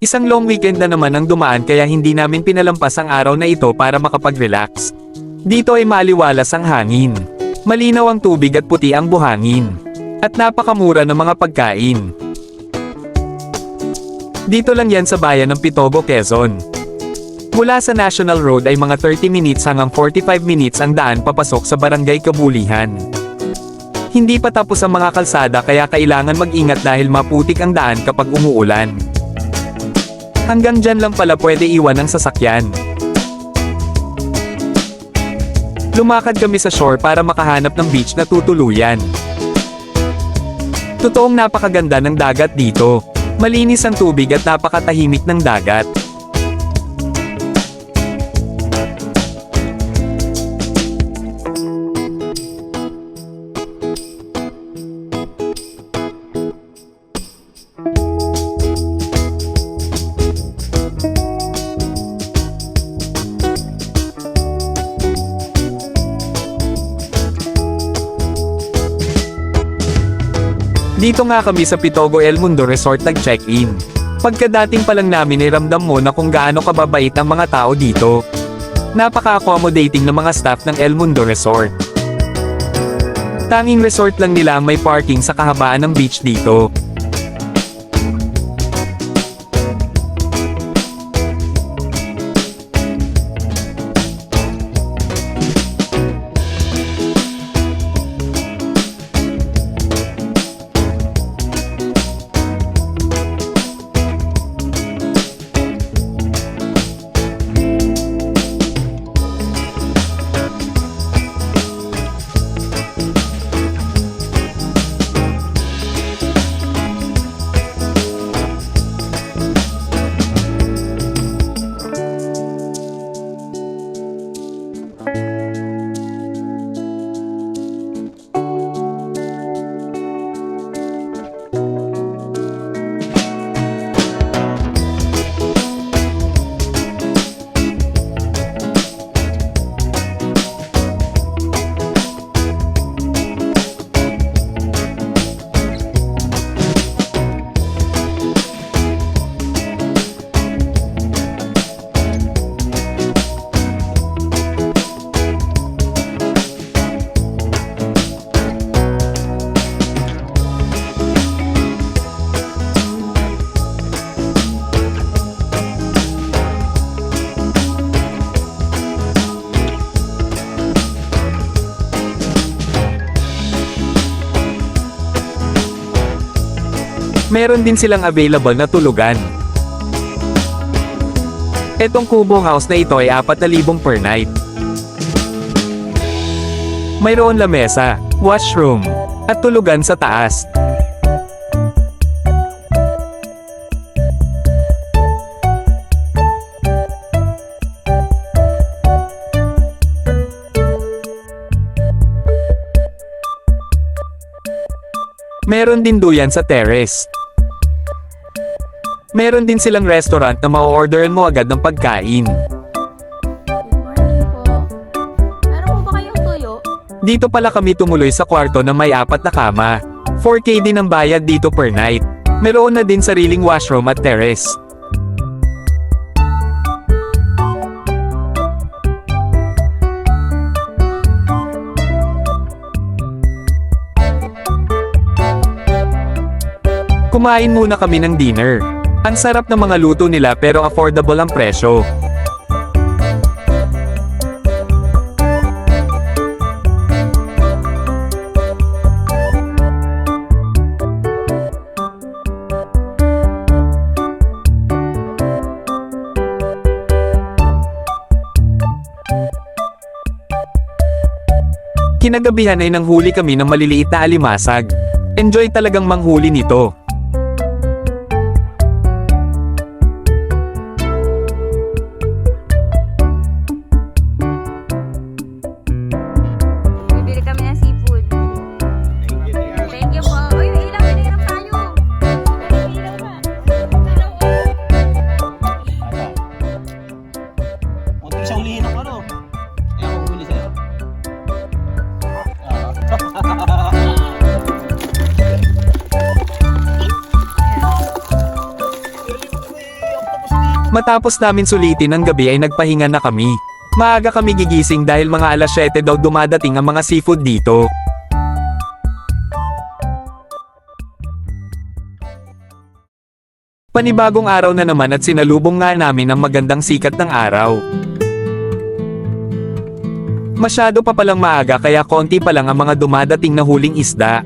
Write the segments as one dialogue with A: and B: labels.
A: Isang long weekend na naman ang dumaan kaya hindi namin pinalampas ang araw na ito para makapag-relax. Dito ay maliwalas ang hangin. Malinaw ang tubig at puti ang buhangin. At napakamura ng mga pagkain. Dito lang yan sa bayan ng Pitobo, Quezon. Mula sa National Road ay mga 30 minutes hanggang 45 minutes ang daan papasok sa Barangay Kabulihan. Hindi pa tapos ang mga kalsada kaya kailangan mag-ingat dahil maputik ang daan kapag umuulan. Hanggang dyan lang pala pwede iwan ang sasakyan. Lumakad kami sa shore para makahanap ng beach na tutuluyan. Totoong napakaganda ng dagat dito. Malinis ang tubig at napakatahimik ng dagat. Dito nga kami sa Pitogo El Mundo Resort nag-check-in. Pagkadating pa lang namin ay ramdam mo na kung gaano kababait ang mga tao dito. Napaka-accommodating ng mga staff ng El Mundo Resort. Tanging resort lang nila may parking sa kahabaan ng beach dito. Meron din silang available na tulugan. Etong Kubo House na ito ay 4,000 per night. Mayroon lamesa, washroom, at tulugan sa taas. Meron din duyan sa terrace. Meron din silang restaurant na ma-orderan mo agad ng pagkain. Dito pala kami tumuloy sa kwarto na may apat na kama. 4K din ang bayad dito per night. Meron na din sariling washroom at terrace. Kumain muna kami ng dinner. Ang sarap ng mga luto nila pero affordable ang presyo. Kinagabihan ay nanghuli kami ng maliliit na alimasag. Enjoy talagang manghuli nito. Matapos namin sulitin ang gabi ay nagpahinga na kami. Maaga kami gigising dahil mga alas 7 daw dumadating ang mga seafood dito. Panibagong araw na naman at sinalubong nga namin ang magandang sikat ng araw. Masyado pa palang maaga kaya konti pa lang ang mga dumadating na huling isda.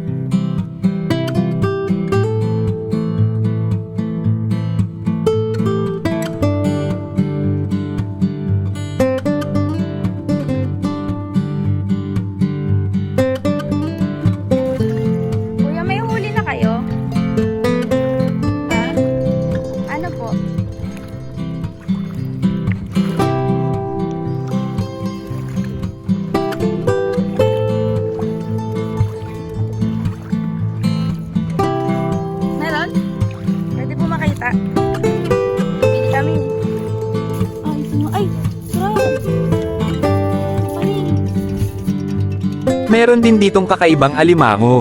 B: Meron
A: din ditong kakaibang alimango.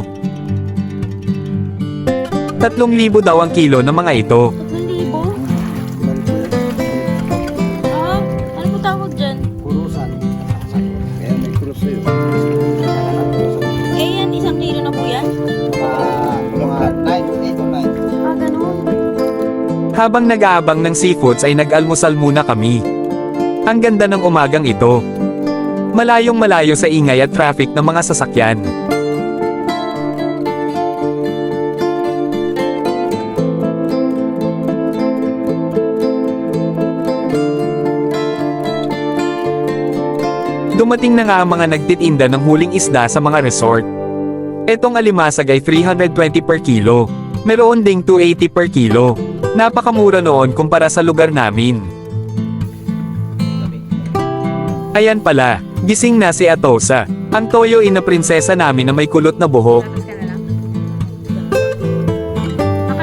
A: 3,000 daw ang kilo ng mga ito.
B: 3,000? Ah, ano po tawag dyan?
C: Purusan. Kaya may krus.
B: Eh, yan, isang kilo na po yan?
C: Mga 9, 8 9.
B: Ah, ganun.
A: Habang nag-aabang ng seafoods ay nag-almusal muna kami. Ang ganda ng umagang ito. Malayong malayo sa ingay at traffic ng mga sasakyan. Dumating na nga ang mga nagtitinda ng huling isda sa mga resort. Etong alimasag ay 320 per kilo. Meron ding 280 per kilo. Napakamura noon kumpara sa lugar namin. Ayan pala, gising na si Atosa. Ang toyo ina prinsesa namin na may kulot na buhok.
B: Na.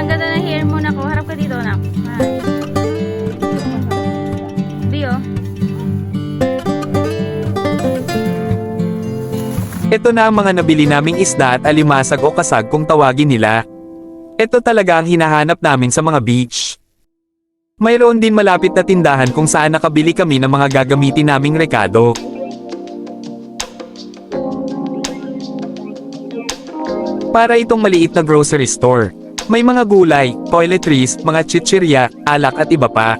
B: Ang ganda ng hair mo na ko. Harap ka dito. Hi. Bio.
A: Ito na ang mga nabili naming isda at alimasag o kasag kung tawagin nila. Ito talaga ang hinahanap namin sa mga beach. Mayroon din malapit na tindahan kung saan nakabili kami ng mga gagamitin naming rekado. Para itong maliit na grocery store. May mga gulay, toiletries, mga chichirya, alak at iba pa.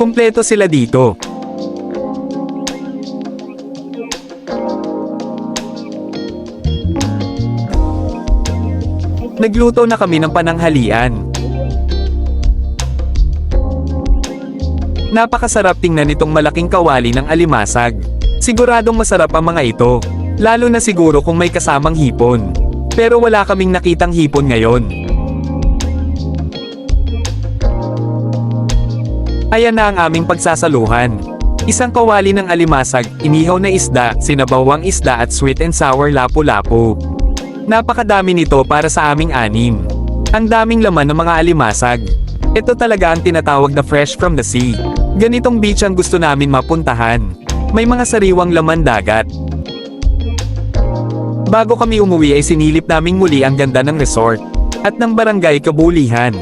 A: Kompleto sila dito. Nagluto na kami ng pananghalian. Napakasarap tingnan itong malaking kawali ng alimasag. Siguradong masarap ang mga ito. Lalo na siguro kung may kasamang hipon. Pero wala kaming nakitang hipon ngayon. Ayan na ang aming pagsasaluhan. Isang kawali ng alimasag, inihaw na isda, sinabawang isda at sweet and sour lapu-lapu. Napakadami nito para sa aming anim. Ang daming laman ng mga alimasag. Ito talaga ang tinatawag na fresh from the sea. Ganitong beach ang gusto namin mapuntahan. May mga sariwang laman dagat. Bago kami umuwi ay sinilip naming muli ang ganda ng resort at ng barangay Kabulihan.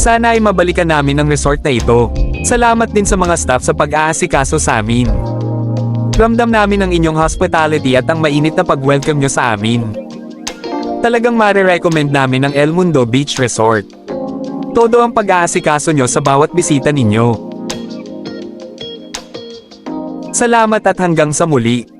A: Sana ay mabalikan namin ang resort na ito. Salamat din sa mga staff sa pag-aasikaso sa amin. Ramdam namin ang inyong hospitality at ang mainit na pag-welcome nyo sa amin. Talagang mare-recommend namin ang El Mundo Beach Resort. Todo ang pag-aasikaso nyo sa bawat bisita ninyo. Salamat at hanggang sa muli.